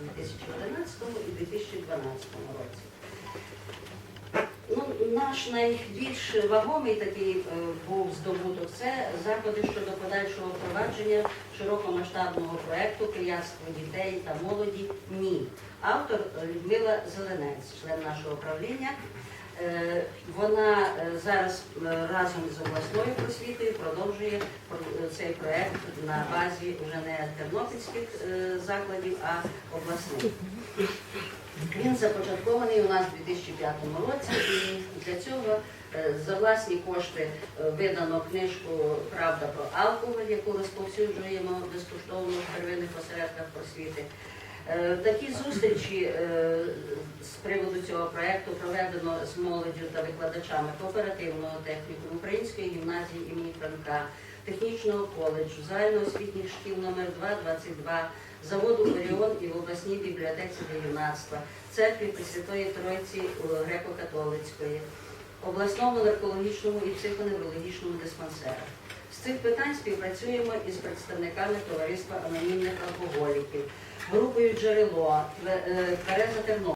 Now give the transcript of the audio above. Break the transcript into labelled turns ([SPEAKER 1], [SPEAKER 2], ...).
[SPEAKER 1] 2011 і 2012 році. Наш найбільш вагомий такий е, був здобуток це заходи щодо подальшого впровадження широкомасштабного проекту «Пияцтво дітей та молоді МІ. Автор Людмила Зеленець, член нашого правління. Е, Вона е, зараз разом з обласною просвітою продовжує цей проект на базі вже не тернопільських закладів, а обласних. Він започаткований у нас у 2005 році, і для цього е, за власні кошти е, видано книжку Правда про алкоголь, яку розповсюджуємо безкоштовно в первинних осередках просвіти. Е, Такі зустрічі з приводу цього проєкту проведено з молоддю та викладачами кооперативного технікуму, Української гімназії імені Франка, технічного коледжу, загальноосвітніх шкіл номер 2, 22, заводу Оріон і в обласній бібліотеці для юнацтва, церкві Пресвятої Тройці греко-католицької, обласному наркологічному і психоневрологічному диспансерах. З цих питань співпрацюємо із представниками товариства анонімних алкоголіків, групою джерело, е, Тернопіль.